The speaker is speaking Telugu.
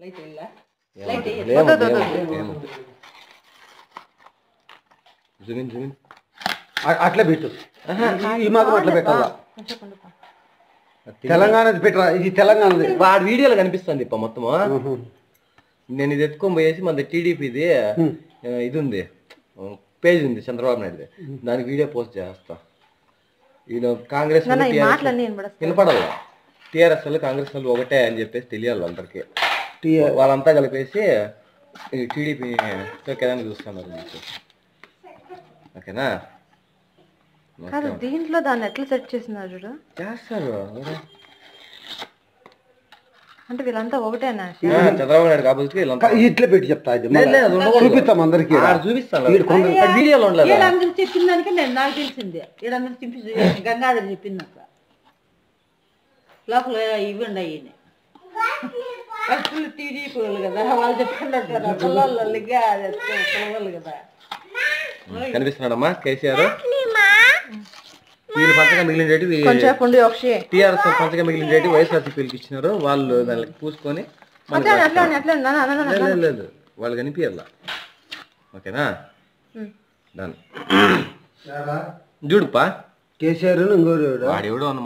లైట్ వెళ్ళా ఏమొద్దు, ఏమొద్దు, ఏమొద్దు. Zoom in, zoom in. అ- అట్లా పెట్టు. ఈ- మాత్రం అట్లా పెట్టాలా. తెలంగాణది పెట్టరా? ఇది తెలంగాణది. వాడి వీడియోలో కనిపిస్తుంది ఇప్ప మొత్తము. నేను ఇది ఎత్తుకొని పోయేసి మన టీడీపీది ఇది ఉంది పేజ్ ఉంది చంద్రబాబు నాయుడుది. దానికి వీడియో పోస్ట్ చేస్తా. ఈయన కాంగ్రెస్. వినపడాల టీఆర్ఎస్ వాళ్ళు కాంగ్రెస్ వాళ్ళు ఒకటే అని చెప్పేసి తెలియాలి అందరికి. టీ- వాళ్ళంతా కలిపేసి ఈ టీడీపీ కేదాన్ని చూస్తున్నారు మీకు. ఓకేనా? కాదు దీంట్లో దాన్ని ఎట్లా సెట్ చేసినారు చూడు? చేస్తారు? అంటే వీళ్ళంతా ఒకటేనా? చంద్రబాబు నాయుడు కాబట్టి వీళ్ళంతా ఇట్లా పెట్టి చెప్తా. చూపిస్తాం అందరికి చూపిస్తాను వీడియోలో ఉండలేదు వీళ్ళందరూ చెప్పిన దానికి నేను నాకు తెలిసిందే. వీళ్ళందరూ చెప్పి గంగాధర్ చెప్పింది లోపల ఇవ్వండి అయ్యి టీడీపీ వాళ్ళు కదా? వాళ్ళు చెప్పుకున్నట్టు పిల్లలకి పిల్లలు కదా? కనిపిస్తున్నాడమ్మా కేసీఆర్? వీళ్ళు పంచగా టీఆర్ఎస్ పంచగా ఇచ్చినారు. వాళ్ళు దానికి పూసుకొని. లేదు, వాళ్ళు కనిపించాల ఓకేనా? డన్ చూడుపా. కేసీఆర్ ఇంకోరు వాడు ఎవడో అన్న